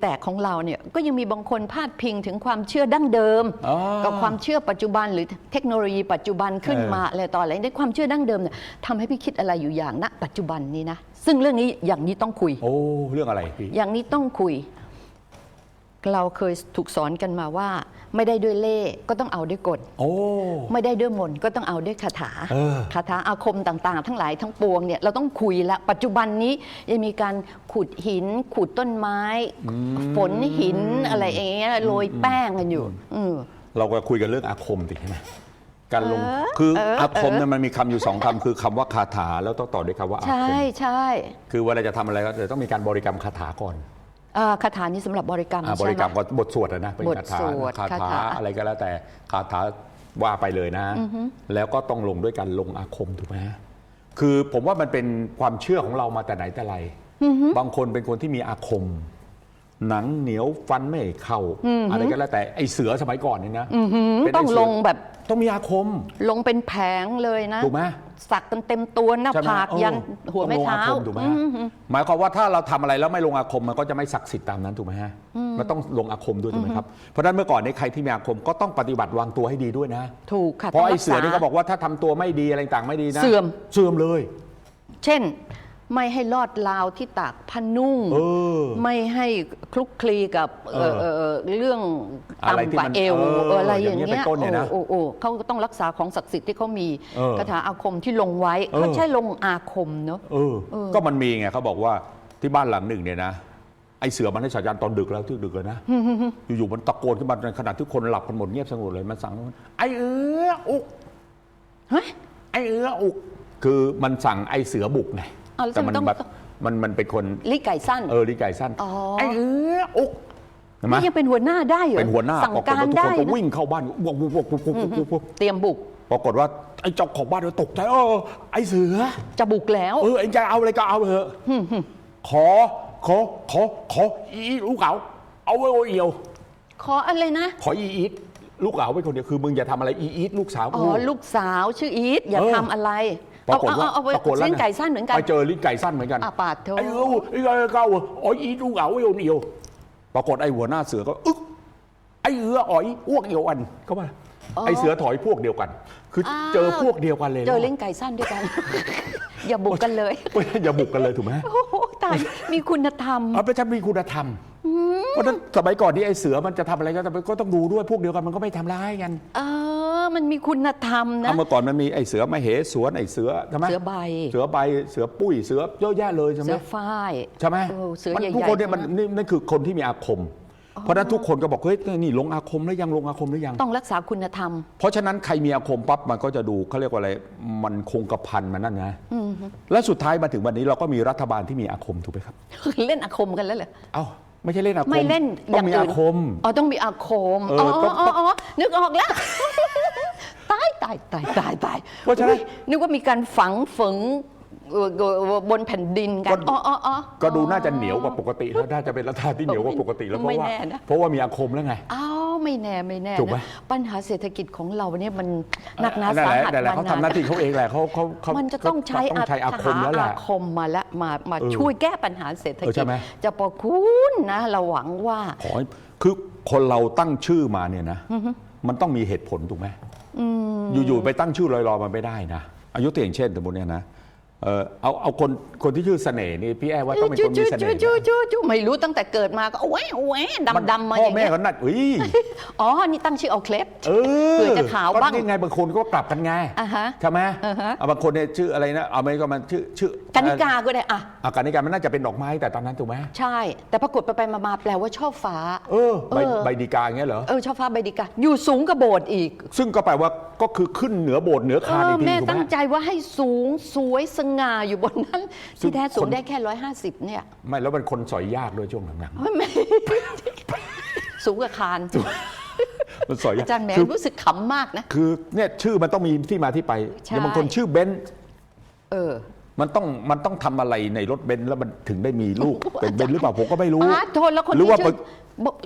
แตกของเราเนี่ยก็ยังมีบางคนพาดพิงถึงความเชื่อดั้งเดิม อ๋อ กับความเชื่อปัจจุบันหรือเทคโนโลยีปัจจุบันขึ้นเออมาอะไรต่ออะไรในความเชื่อดั้งเดิมเนี่ยทำให้พี่คิดอะไรอยู่อย่างณปัจจุบันนี้นะซึ่งเรื่องนี้อย่างนี้ต้องคุย โอ้ เรื่องอะไรพี่ อย่างนี้ต้องคุย เราเคยถูกสอนกันมาว่า ไม่ได้ด้วยเล่ห์ก็ต้องเอาด้วยกฎโอ้ ไม่ได้ด้วยมนต์ก็ต้องเอาด้วยคาถาเออ คาถาอาคมต่างๆ ทั้งหลายทั้งปวงเนี่ยเราต้องคุยละปัจจุบันนี้ยังมีการขุดหิน ขุดต้นไม้ ฝนหินอะไรอย่างเงี้ยโรยแป้งกันอยู่อืม เราก็คุยกันเรื่องอาคมติใช่ไหมการลงเออคือเอออาคมเนี่ยมันมีคำอยู่สองคำคือคำว่าคาถาแล้วต้องต่อด้วยคำว่าอาคใช่มใช่ คือเวลาจะทำอะไรก็จะต้องมีการบริกรรมคาถาก่อน อ่าคาถานี้สำหรับบริกรรมอ่าบใช่ริไหกรรมมก็บทสวดอะนะเป็นบทคาถาสวดคาคาถาถา อะไรก็แล้วแต่คาถาว่าไปเลยนะ แล้วก็ต้องลงด้วยการลงอาคมถูกไหมคือผมว่ามันเป็นความเชื่อของเรามาแต่ไหนแต่ไร บางคนเป็นคนที่มีอาคม หนังเหนียวฟันไม่เข้าอะไรก็แล้วแต่ไอเสือสมัยก่อนนี่นะเป็นต้องไเสืลงแบบต้องมีอาคม ลงเป็นแผงเลยนะถูกไหมสักกันเต็มตัวหน้าใช่ไหมผากเออยันหัวแม่ต้องลงเท้าอาคมถูกไหมฮะหมายความว่าถ้าเราทำอะไรแล้วไม่ลงอาคมมันก็จะไม่ศักดิ์สิทธิ์ตามนั้นถูกไหมฮะมันต้องลงอาคมด้วยถูกไหมครับเพราะฉะนั้นเมื่อก่อนในใครที่มีอาคมก็ต้องปฏิบัติวางตัวให้ดีด้วยนะ ถูกค่ะเพราะต้งไอ้กษเสือนี่ก็บอกว่าถ้าทำตัวไม่ดีอะไรต่างไม่ดีนะเสื่อม เสื่อมเลย เช่น ไม่ให้ลอดราวที่ตากผ้านุ่ง เออ ไม่ให้คลุกคลีกับเอ่อเออเอ่อเรื่องอะไรที่ต่ำกว่ามันเอวเออเอออะไรอย่างอย่างเงี้เงี้ยยเป็นต้นเนี่ยนะโอ้โอ้โอ้เขาก็ต้องรักษาของศักดิ์สิทธิ์ที่เขามีเออคาถาอาคมที่ลงไว้เออ เขาใช้ลงอาคมเนอะเออ ก็มันมีไงเขาบอกว่าที่บ้านหลังหนึ่งเนี่ยนะ ไอ้เสือมันให้ฉายานตอนดึกแล้วที่ดึกเลยนะ อยู่ๆมันตะโกนขึ้นมาในขณะที่คนหลับกันหมดเงียบสงบเลยมันสั่งว่าไอ้เอืออุก เฮ้ย ไอ้เอืออุก คือมันสั่งไอ้เสือบุกไง อ้าวแล้วแต่มันทำไมต้องแบบมันมันเป็นคนลิไก่สั้น เออลิไก่สั้นอ๋อ ไอ้เอืออุกเห็นไหมนี่ยังเป็นหัวหน้าได้เหรอเป็นหัวหน้าสั่งปรากฏการว่าทุกได้คนก็นะวิ่งเข้าบ้านวุบวุบวุบวุบวุบวุบวุบเตรียมบุกปรากฏว่าไอ้เจ้าของบ้านก็ตกใจเออไอ้เสือ จะบุกแล้ว เออไอ้จะเอาอะไรก็เอาเถอะขอ ขอ ขอ ขอ อีอีลูกเก๋าเอาไว้โอเอียว ขออะไรนะ ขออีอีทลูกเก๋าไว้คนเดียวคือมึงอย่าทำอะไรอีอีทลูกสาวอ๋กู อลูกสาวชื่ออีทอย่าเออ ทำอะไร ปรากฏว่าเอาเอาปราเอากฏแล้วเส้นไก่สั้นเหมือนกันไปเจอลิ้นไก่สั้นเหมือนกันอะปาดโถไอ้เออไอ้เก้าอ๋ออีทลูกเก๋าไว้โอเอียวปรากฏไอ้หัวหน้าเสือก็อึ๊กไอ้เอืออ๋อยอ้วกเอียวอันเข้ามาไอ้เสือถอยพวกเดียวกัน คืออาวเจอพวกเดียวกันเลย เจอลิ้นไก่สั้นด้วยกัน อย่าบุกกันเลยเว้ยอย่าบุกกันเลยถูกไหมโอ้โหตายมีคุณธรรมเอาไปทำมีคุณธรรมเพราะฉะนั้นสมัยก่อนที่ไอ้เสือมันจะทำอะไรก็ต้องก็ต้องดูด้วยพวกเดียวกันมันก็ไม่ทำร้ายกันเออ มันมีคุณธรรมนะ เอาเมื่อก่อนมันมีไอ้เสือมาเหสวนไอ้เสือใช่ไหมเสือใบ เสือใบเสือปุ้ยเสือเยอะแยะเลยใช่ไหมเสือฝ้ายใช่ไหมเออเสือมันใหญ่ๆทุกคนเนี่ยมันทั้ง นี่นั่นคือคนที่มีอาคม เพราะฉะนั้นทุกคนก็บอกเฮ้ยนี่ลงอาคมหรือยังลงอาคมหรือยัง ต้องรักษาคุณธรรม เพราะฉะนั้นใครมีอาคมปั๊บมันก็จะดูเขาเรียกว่าอะไรมันคงกระพันมันนั่นนะและสุดท้ายมาถึงวันนี้เราก็มีรัฐบาลที่มีอาคมถูกไหมครับ เล่นอาคมกันแล้วเหรอ เอ้าไม่ใช่เล่นอาคมไม่เล่นอต้อย่างงมีอื่อานคม อ๋อ ต้องมีอาคม เออ๋ออต้อง อ๋ออ๋อนึกออกแล้ว ตายตายตายตายตายเพราะฉะนั้นอุ๊ยนึกว่ามีการฝังฝงเอ่อเอ่อบนแผ่นดินกันก็อ๋ออ๋ออ๋อ ก็ดูน่าจะเหนียวกว่าปกติแล้วน่าจะเป็นรัฐบาลที่เหนียวกว่าปกติแล้วเพไม่ราะว่าแน่นะ เพราะว่ามีอาคมแล้วไง อ้าวไม่แน่ไม่แน่ถูกไหม นะปัญหาเศรษฐกิจของเราเนี่ยมันหนักหนานั่นสาแหละหัสนั่นแหละเขามทำหน้าที่เขาเองแหละเขาเขาเขามันจะต้องใช้ต้องใช้อาคมแล้วแหละอาคมมาและมามาเออช่วยแก้ปัญหาเศรษฐเออกิใช่จไหม จะประคุณนะเราหวังว่า ขอให้คือคนเราตั้งชื่อมาเนี่ยนะ มันต้องมีเหตุผลถูกไหม อยู่ๆไปตั้งชื่อลอยๆมันไม่ได้นะอายุตัวอย่างเช่นสมมติเนี่ยนะ เออเอาเอาคนคนที่ชื่อเสน่ห์นี่พี่แอร์ว่าต้องเป็นคนมีเสน่ห์จู้นะจู้จู้ไม่รู้ตั้งแต่เกิดมาก็โอ้ยโอ้ยมันดำดำๆมาพ่ออย่างแม่เงี้ยเขานัดอุ้ยอ๋อ นี่ตั้งชื่อเอาเคล็ด เออเผื่อจะขาวบ้าง ก็นี่ไงบางคนก็กลับกันไงอ่าฮะ ใช่ไหมอ่าฮะ เอาบางคนเนี่ยชื่ออะไรนะเอาไม่ก็มันชื่อชื่อกนิกาก็ได้อะอาการนิการมันน่าจะเป็นดอกไม้แต่ตอนนั้นถูกไหมใช่ แต่ปรากฏไปไปๆมาๆแปลว่าชอบฟ้า เออใบเออ ใบดีกาอย่างเงี้ยเหรอเออชอบฟ้าใบดิกาอยู่สูงกระโบสถ์อีกซึ่งก็แปลว่าก็คือขึ้นเหนือโบสถ์เหนือเอคานออีกทีแม่ถูกไหมตั้งใจว่าให้สูงสวยสง่าอยู่บนนั้นซึ่งที่แท้สูคงนได้แค่ร้อยห้าสิบเนี่ย ไม่แล้วมันคนสอยยากด้วยช่วงหลังไม่ สูงกว่าคานๆมันสอยยากอาจารย์แหมคือรู้สึกขำมากนะ คือเนี่ยชื่อมันต้องมีที่มาที่ไปใช่ อย่างบางคนชื่อเบนซ์เออมันต้องมันต้องทำอะไรในรถเบนซ์แล้วมันถึงได้มีลูกเป็นเบนซ์หรือเปล่าผมก็ไม่รู้อาโทษแล้วคนหรือที่ว่าชื่อ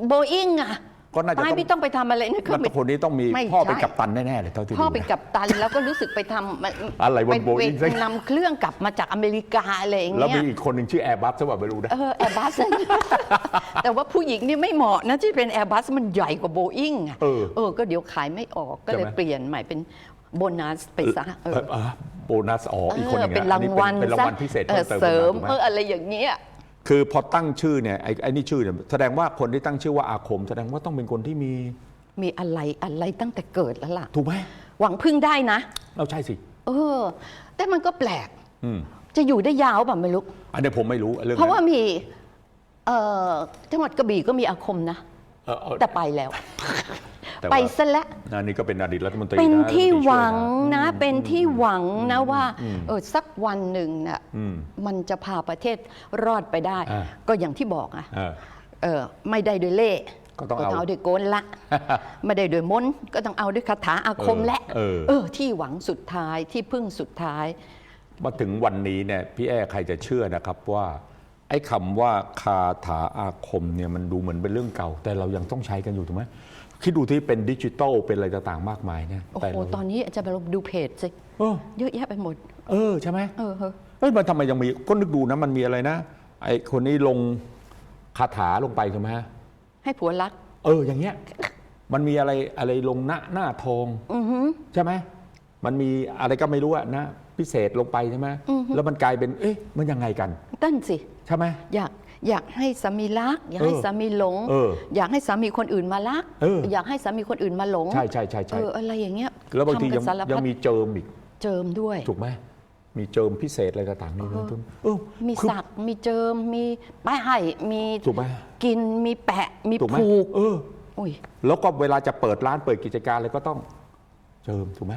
โบอิงอะ ก็น่าจะตายต้องไม่ต้องไปทำอะไรนะแล้วคนนี้ต้องมีไม่พ่อเป็นใช่กัปตันแน่ๆเลยเท่าที่พ่อดูเป็นนะกัปตันแล้วก็รู้สึกไปทำมันอะไรบนไป Boeing ไปนำเครื่องกลับมาจากอเมริกาอะไรอย่างแล้วเงี้มียอีกคนหนึ่งชื่อแอร์บัฟใช่ป่ะไม่รู้นะเออแอร์บัสแต่ว่าผู้หญิงนี่ไม่เหมาะนะที่เป็นแอร์บัสมันใหญ่กว่าโบอิงอะเออเออก็เดี๋ยวขายไม่ออกก็เลยใช่ไหมเปลี่ยนใหม่เป็นโบนัสไปซะเออเออโบนัสอ๋ออีกคนหเอนึองเป็นนะรางวัลอันนี้เป็นรางวัลซะพิเศษเอเพิ่อมเติมเสริมขึ้นมาถูกไหมเอออะไรอย่างเงี้ย คือพอตั้งชื่อเนี่ยไอ้ไอ้นี่ชื่อเนี่ยแสดงว่าคนที่ตั้งชื่อว่าอาคม แสดงว่าต้องเป็นคนที่มีมีอะไรอะไรตั้งแต่เกิดแล้วล่ะ ถูกไหมหวังพึ่งได้นะ เราใช่สิ เออ แต่มันก็แปลก อืมจะอยู่ได้ยาวป่ะไม่รู้ อันนี้ผมไม่รู้เรื่องเพราะว่านั้นมีเอ่อจังหวัดกระบี่ก็มีอาคมนะ เออเออแต่ไปแล้วแต่ว่า ไปซะแล้วอันนี้ก็เป็นอดีตรัฐมนตรีเป็นนะที่รัฐมนตรีหช่ยวังนะนะเป็นที่หวังนะว่าอืมเออสักวันหนึ่งน่ะอืมมันจะพาประเทศรอดไปได้อ่าก็อย่างที่บอกอะเออเออไม่ได้ด้วยเล่ก็ต้องเอาเอาด้วยโกนละ ไม่ได้ด้วยมนต์ก็ต้องเอาด้วยคาถาอาคมและเออเออที่หวังสุดท้ายที่พึ่งสุดท้ายมาถึงวันนี้เนี่ยพี่แอ้ใครจะเชื่อนะครับว่า ไอ้คำว่าคาถาอาคมเนี่ยมันดูเหมือนเป็นเรื่องเก่า แต่เรายังต้องใช้กันอยู่ถูกไหมคิดดูที่เป็นดิจิตอลเป็นอะไรต่างๆมากมายเนี่ยโอ้แต่โห เราตอนนี้อาจารย์ไปดูเพจสิเออเยอะแยะไปหมด เออใช่ไหม เออเออเฮ้ยมันทำไมยังมีก็นึกดูนะมันมีอะไรนะ ไอ้คนนี้ลงคาถาลงไปถูกไหมฮะให้ผัวรัก เอออย่างเงี้ย มันมีอะไรอะไรลงหน้าหน้าทองอือหือ ใช่ไหม มันมีอะไรก็ไม่รู้อะนะพิเศษลงไปใช่ไหมแล้วมันกลายเป็นเอ๊ะมันยังไงกัน ตั้นสิ ใช่ไหม อยากอยากให้สามีรัก อยากให้เออสามีหลง เอออยากให้สามีคนอื่นมารัก เอออยากให้สามีคนอื่นมาหลงใช่ใช่ใช่เอใช่ออะไรอย่างเงี้ยแล้วบางทีทำกัยังนสารยังพัดมีเจิมอีก เจิมด้วย ถูกไหมมีเจิมพิเศษอะไรต่างๆนี่นะทุนเออมีคือสักมีเจิมมีป้ายให้มีถูกไหมกินมีแปะมีถูกไหมผูกเออ อุ้ย แล้วก็เวลาจะเปิดร้านเปิดกิจการอะไรก็ต้อง เจิมถูกไหม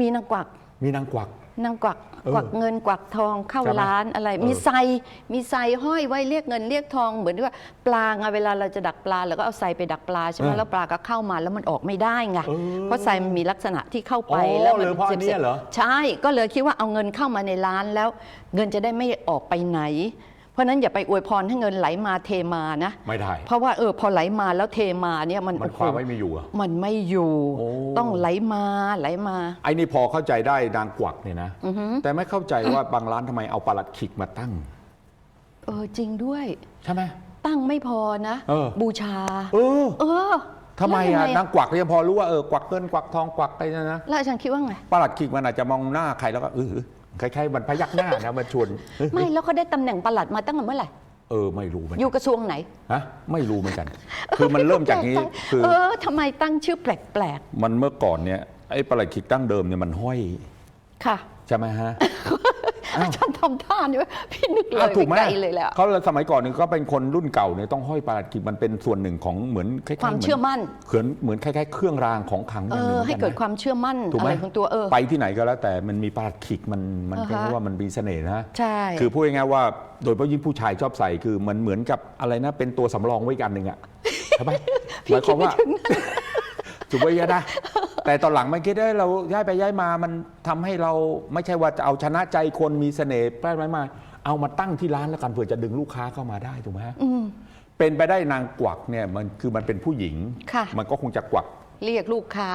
มีนางกวักมีนางกวัก นางกวักเออกวักเงินกวักทองเข้าใช่ไหมร้านอะไร เออ มีไซมีไซห้อยไว้เรียกเงินเรียกทองเหมือนที่ว่าปลาไงเวลาเราจะดักปลาเราก็เอาไซไปดักปลาใช่ไหมเออแล้วปลาก็เข้ามาแล้วมันออกไม่ได้ไง เออเพราะไซมันมีลักษณะที่เข้าไปอ๋อแล้วมัเหรอเพราะอันเนี้ยเหรอ ใช่ก็เลยคิดว่าเอาเงินเข้ามาในร้านแล้ว เงินจะได้ไม่ออกไปไหน เพราะฉะนั้นอย่าไปอวยพรให้เงินไหลมาเทมานะ ไม่ได้ เพราะว่าเออพอไหลมาแล้วเทมาเนี่ยมันมันโอ้โหความไม่มีอยู่อะมันไม่อยู่ โอ้ ต้องไหลมาไหลมา ไอ้นี่พอเข้าใจได้นางกวักเนี่ยนะ แต่ไม่เข้าใจว่าบางร้านทำไมเอาปลัดขิกมาตั้ง เออจริงด้วย ใช่ไหม ตั้งไม่พอนะ เออ บูชา เออเออทำไมแล้วอะยังงนางกวักเนี่ยพอรู้ว่าเออ กวักเงินกวักทองกวักอะไรนะนะ แล้วอาจารย์คิดว่าไง ปลัดขิกมันอาจจะมองหน้าใครแล้วก็เออ คล้ายๆมันพยักหน้านะมันชวนเออไม่แล้วเขาได้ตำแหน่งปลัดมาตั้งแต่เมื่อไหร่เออไม่รู้เหมือนอกันยู่กระทรวงไหนฮะไม่รู้เหมือนกัน คือมันเริ่มจากนี้แปลใจคือ เออทำไมตั้งชื่อแปลกมันเมื่อก่อนเนี่ยไอ้ปลัดขิกตั้งเดิมเนี่ยมันห้อย ๆค่ะ ใช่ไหมฮะ อาจารย์ทำท่านี่ว่าพี่นึกเลอ้าวยถูกไหมไปไกลเลยแหละเขาสมัยก่อนเนี่ยก็เป็นคนรุ่นเก่าเนี่ยต้องห้อยปลัดขิกมันเป็นส่วนหนึ่งของเหมือนคล้ายๆความเชื่อมั่นเหมือนเหมือนคล้ายๆเครื่องรางของขลังอเอย่างหนึ่งอมือนให้นนะเกิดความเชื่อมั่นถูกอะไหมไรของตัวเออไปที่ไหนก็แล้วแต่มันมีปลัดขิกมันมันอ่าฮะก็เรียกว่ามันมีเสน่ห์นะใช่คือพูดง่ายๆว่า โดยเฉพาะยิ่งผู้ชายชอบใส่คือมันเหมือนกับอะไรนะ เป็นตัวสำรองไว้กันหนึ่งอะใช่ไหมหมายความว่าถูกไหมยะนะ แต่ตอนหลังมันคิดได้เราย้ายไปย้ายมามันทำให้เราไม่ใช่ว่าจะเอาชนะใจคนมีเสน่ห์แปลไม้มา เอามาตั้งที่ร้านแล้วกันเผื่อจะดึงลูกค้าเข้ามาได้ถูกไหมฮะอืม เป็นไปได้นางกวักเนี่ยมันคือมันเป็นผู้หญิง ค่ะ มันก็คงจะกวัก เรียกลูกค้า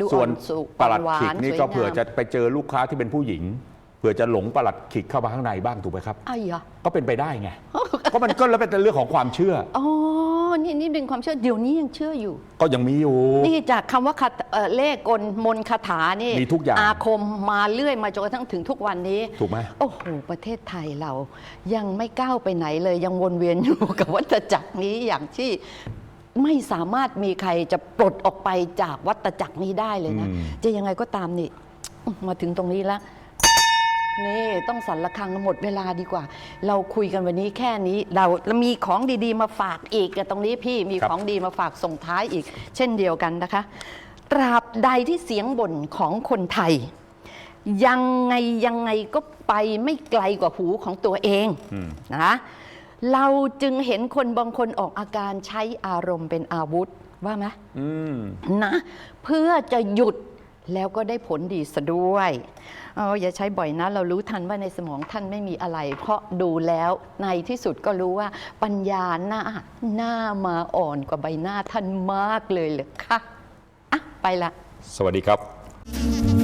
ดูส่อ่วอนนสุขปลัดหวาขิกนนี่สวยก็งามเผื่อจะไปเจอลูกค้าที่เป็นผู้หญิงเผื่อจะหลงปลัดขิกเข้ามาข้างในบ้างถูกไหมครับ อ้ายเหรอก็เป็นไปได้ไง ก็มันก็แล้วเป็นเรื่องของความเชื่อ อ๋อ นี่นี่เป็นความเชื่อเดี๋ยวนี้ยังเชื่ออยู่ ก็ยังมีอยู่ นี่จากคำว่าคาเอ่อเลขกลมนต์คาถานี่มีทุกอย่าง อาคมมาเรื่อยมาจนกระทั่งถึงทุกวันนี้ ถูกไหม โอ้โห ประเทศไทยเรายังไม่ก้าวไปไหนเลยยังวนเวียนอยู่ กับวัฏจักรนี้อย่างที่ไม่สามารถมีใครจะปลดออกไปจากวัฏจักรนี้ได้เลยนะ อืม จะยังไงก็ตามนี่อื้อมาถึงตรงนี้แล้ว นี่ต้องสั่นระฆังหมดเวลาดีกว่า เราคุยกันวันนี้แค่นี้เราเรามีของดีๆ มาฝากอีกอะตรงนี้พี่มีครับของดีมาฝากส่งท้ายอีก เช่นเดียวกันนะคะ ตราบใดที่เสียงบ่นของคนไทย ยังไงยังไงก็ไปไม่ไกลกว่าหูของตัวเองอืมนะเราจึงเห็นคนบางคนออกอาการใช้อารมณ์เป็นอาวุธว่าไหมอืมนะ เพื่อจะหยุด แล้วก็ได้ผลดีซะด้วยเอออย่าใช้บ่อยนะ เรารู้ทันว่าในสมองท่านไม่มีอะไร เพราะดูแล้วในที่สุดก็รู้ว่าปัญญาหน้าหน้ามาอ่อนกว่าใบหน้าท่านมากเลยเหรอคะอะไปละ สวัสดีครับ「